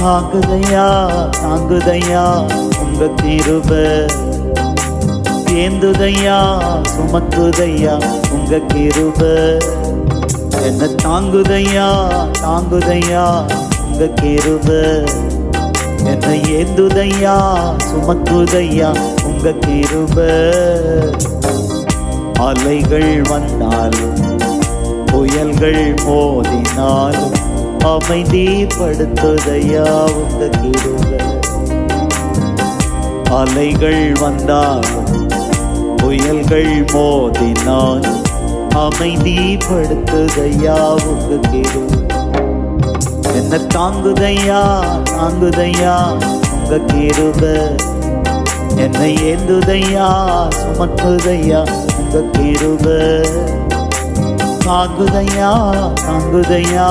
தாங்குதையா தாங்குதையா உங்க கிருப. ஏந்துதையா சுமக்குதையா உங்க கிருப. என்ன தாங்குதையா தாங்குதையா உங்க கிருப. என்ன ஏந்துதையா சுமக்குதையா உங்க கிருப. அலைகள் வந்தாலும் புயல்கள் மோதினாலும் அமைதிப்படுத்துதையா உங்க கிருப அலைகள் வந்தாலும் புயல்கள் மோதினாலும் அமைதிப்படுத்துதையா உங்க கிருப என்ன தாங்குதையா தாங்குதையா உங்க கிருப என்னை ஏந்துதையா சுமக்குதையா உங்க கிருப தாங்குதையா தாங்குதையா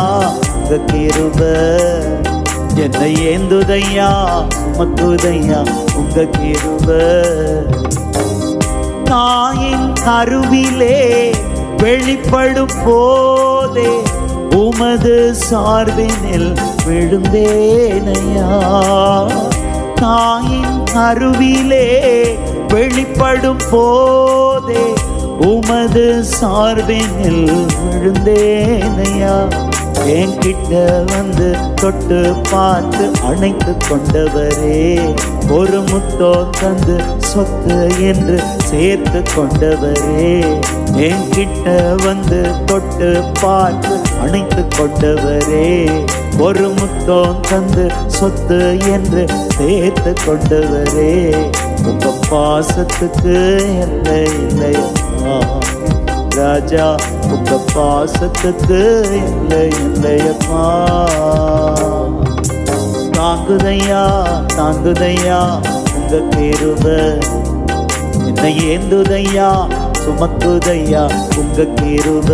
உங்க கிருப. என்னை ஏந்துதையா மக்குதையா உங்க கிருப. தாயின் கருவிலே வெளிப்படும் போதே உமது சார்பினில் விழுந்தேனையா. தாயின் கருவிலே வெளிப்படும் போதே உமது சார்பினில் விழுந்தேனையா. என்கிட்ட வந்து தொட்டு பார்த்து அணைத்து கொண்டவரே ஒரு முத்தோ தந்து சொத்து என்று சேர்த்து கொண்டவரே. என்கிட்ட வந்து தொட்டு பார்த்து அணைத்து கொண்டவரே ஒரு முத்தோ தந்து சொத்து என்று சேர்த்து கொண்டவரே. உங்க பாசத்துக்கு எல்லை இல்லை ராஜா உங்க பாசத்துக்கு இல்லை இல்லையப்பா. தாங்குதையா தாங்குதையா உங்க கிருப என்னை ஏந்துதையா சுமக்குதையா உங்க கேருவ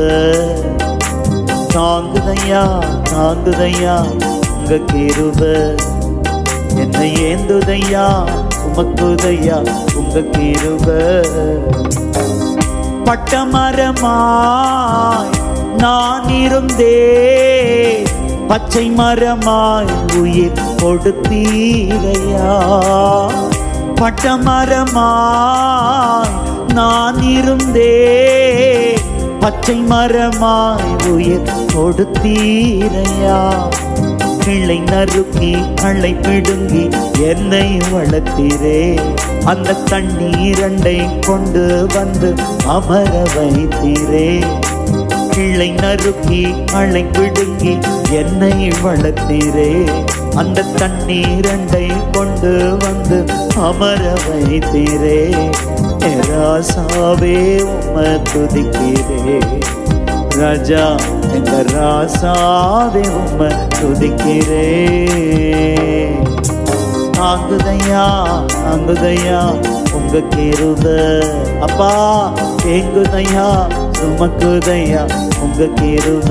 தாங்குதையா தாங்குதையா உங்க கேருவ என்னை ஏந்துதையா உமக்குதையா உங்க கேருவ பட்ட மரமாய் நான் இருந்தே பச்சை மரமாய் உயிர் கொடுத்தீரையா. பட்ட மரமாய் நான் இருந்தே பச்சை மரமாய் உயிர் கொடுத்தீரையா. கிளை நறுக்கி களை பிடுங்கி என்னை வளர்த்திரே. அந்த தண்ணீரண்டை கொண்டு வந்து அமர வைத்தீரே. கிளை நறுக்கி களை பிடுங்கி என்னை வளர்த்தீரே. அந்த தண்ணீரண்டை கொண்டு வந்து அமர வைத்தீரே. ராசாவே உம்மை துதிக்கிறே. ராஜா எங்க ராசாவே உம்மை துதிக்கிறே. தாங்குதையா தாங்குதையா உங்க கிருப. அப்பா தேங்குதையா சுமக்குதையா உங்க கிருப.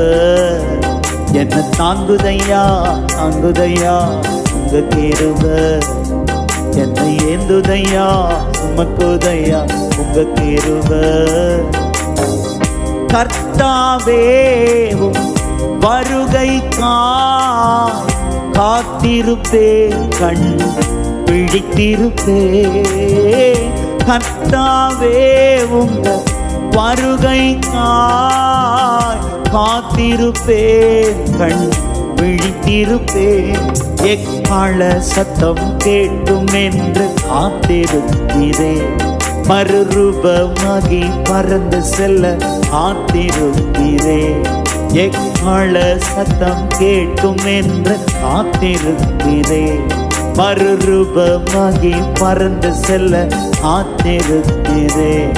என்ன தாங்குதையா தாங்குதையா உங்க கிருப. என்னை ஏந்துதையா சுமக்குதையா உங்க கிருப. உங்க வருகைக்காய் காத்திருப்பே கண் பிடித்திருப்பே. கர்த்தாவே உங்க வருகைக்காய் காத்திருப்பே கண் விழித்திருப்பேன் எக்கால சத்தம் கேட்டும் என்று காத்திருக்கிறேன். மறுரூபமாகி பறந்து செல்ல காத்திருக்கிறேன் எக்கால சத்தம் கேட்கும் என்று காத்திருக்கிறேன் மறுரூபமாகி பறந்து செல்ல காத்திருக்கிறேன்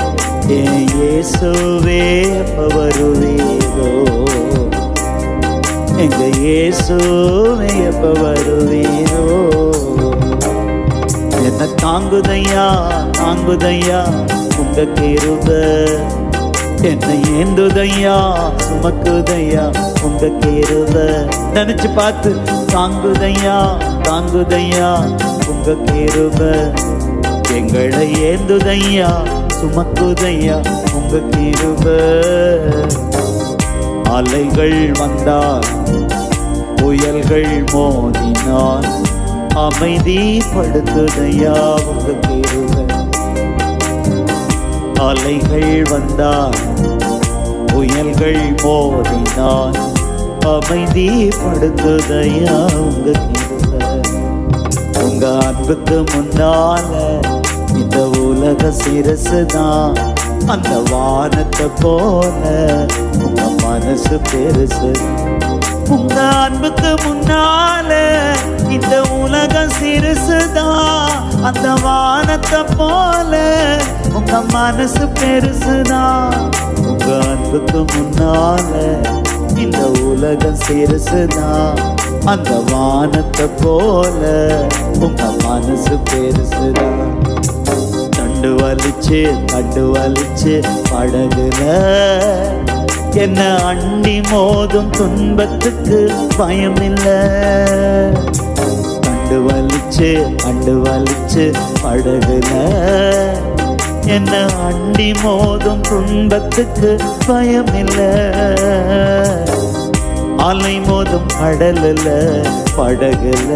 ஏசுவே வருவீரோ? எங்க இயேசுவே எப்ப வருவீரோ? என்ன தாங்குதையா? தாங்குதையா உங்க கிருப என்னை ஏந்துதையா? சுமக்குதையா? உங்க கிருப நினைச்சு பார்த்து தாங்குதையா? தாங்குதையா? உங்க கிருப எங்களை ஏந்துதையா? சுமக்குதையா? உங்க கிருப அலைகள் வந்தால் புயல்கள் மோதினால் அமைதிப்படுத்துதையா? உங்க கேருவன் அலைகள் வந்தார் புயல்கள் போதினான் அமைதி படுத்துதையா உங்க உங்க அன்புக்கு முன்னால இந்த உலக சிரசுதான். அந்த வானத்தை போல மனசு பெருசு. உங்க அன்புக்கு முன்னால இந்த உலகம் சிறுசுதான் அந்த வானத்தை போல உங்க மனசு பெருசுதான் உங்க அன்புக்கு முன்னால இந்த உலகம் சிறுசுதான் அந்த வானத்தை போல உங்க மனசு பெருசுதான் தண்டு வலிச்சு தண்டு வலிச்சு படகுல என்ன அண்ணி மோதும் துன்பத்துக்கு பயம் இல்லை அண்டு வலிச்சு அண்டு வலிச்சு படகுல. என்ன அண்டி மோதும் துன்பத்துக்கு பயம் இல்லை அலை மோதும் கடலில் படகுல.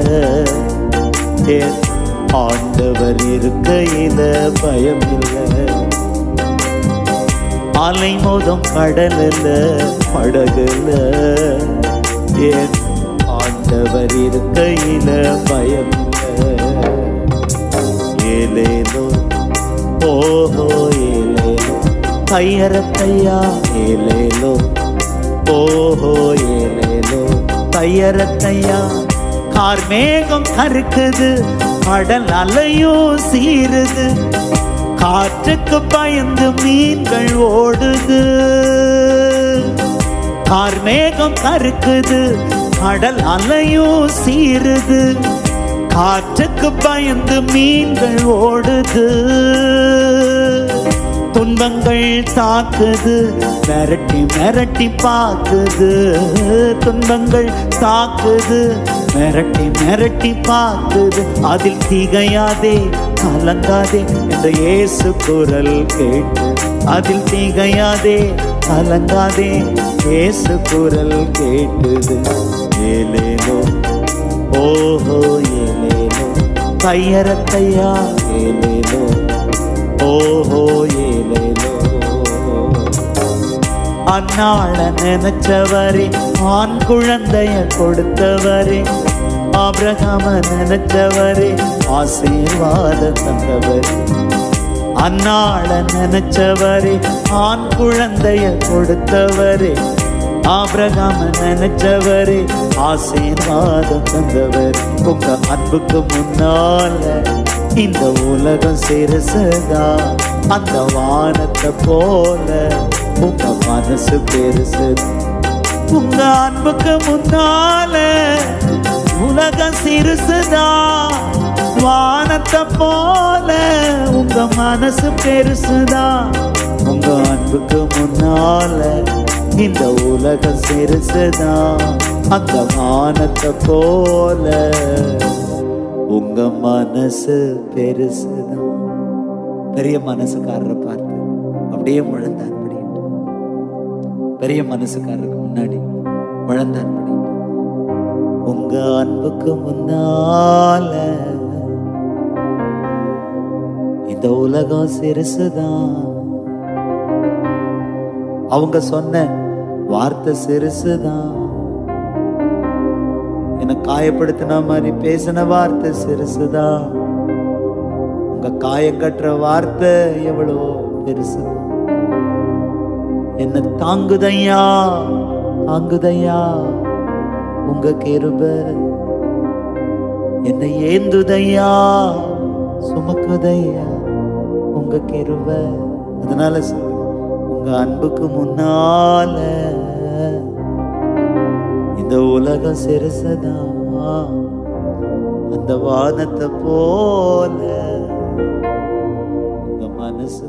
ஆண்டவர் இருக்கையில பயம் இல்லை மாலை மோதும் கடலில் படகுல. ஏன் ஆண்டவர் இருக்கையில பயம் இல்லை. ஏலேலோ ஓஹோ ஏலேலோ கையறத்தையா ஏலேலோ ஓஹோ ஏலேலோ கையறத்தையா கார்மேகம் கருக்குது கடல் அலையும் சீருது காற்றுக்கு பயந்து மீன்கள் ஓடுது. கார்மேகம் கருக்குது கடல் அலையும் சீருது காற்றுக்கு பயந்து மீன்கள் ஓடுது. துன்பங்கள் தாக்குது மிரட்டி மிரட்டி பார்க்குது. துன்பங்கள் தாக்குது மிரட்டி மிரட்டி பார்க்குது. அதில் திகையாதே கலங்காதே என்ற இயேசு குரல் கேட்டு அதில் திகையாதே கலங்காதே இயேசு குரல் கேட்டுது. ஏலேலோ ஓஹோ ஏலேலோ கையறத்தையா ஏலேலோ. ஓஹோ ஏலேலோ. அந்நாள நினைச்சவரே ஆண் குழந்தைய கொடுத்தவரே ஆபிரகாம நினைச்சவரே ஆசீர்வாத தந்தவரே. அந்நாள நினைச்சவரே ஆண் குழந்தைய கொடுத்தவரே ஆபிரகாம நினைச்சவரே ஆசீர்வாதம் தந்தவர். உங்க அன்புக்கு முன்னால இந்த உலகம் சிறுசுதா அந்த வானத்தை போல. உங்க மனசு பெருசு உங்க அன்புக்கு முன்னால. உலகம் சிறுசுதா வானத்தை போல. உங்க மனசு பெருசுதா உங்க அன்புக்கு முன்னால. இந்த உலகம் சிறுசுதா அந்த வானத்தை போல. உங்க மனசு பெருசுதான் பெரிய மனசுக்காரரை பார்த்து அப்படியே முழந்தார் படிட்டு பெரிய மனசுக்காரருக்கு முன்னாடி முழந்தார் படிட்டு உங்க அன்புக்கு முன்னால இந்த உலகம் சிறுசுதான். அவங்க சொன்ன வார்த்தை சிறுசுதான். காயப்படுத்தின மாதிரி பேசின வார்த்தை சிறுசுதான் உங்க காயம் கட்டுற வார்த்தை எவ்வளோ பெருசு. என்ன தாங்குதையா? தாங்குதையா? உங்க கேருப. என்னை ஏந்துதையா? சுமக்குதையா? உங்க கேருப. அதனால சொல்லு உங்க அன்புக்கு முன்னால இந்த உலகம் சிறுசதான் அந்த வானத்தை போல உங்க மனசு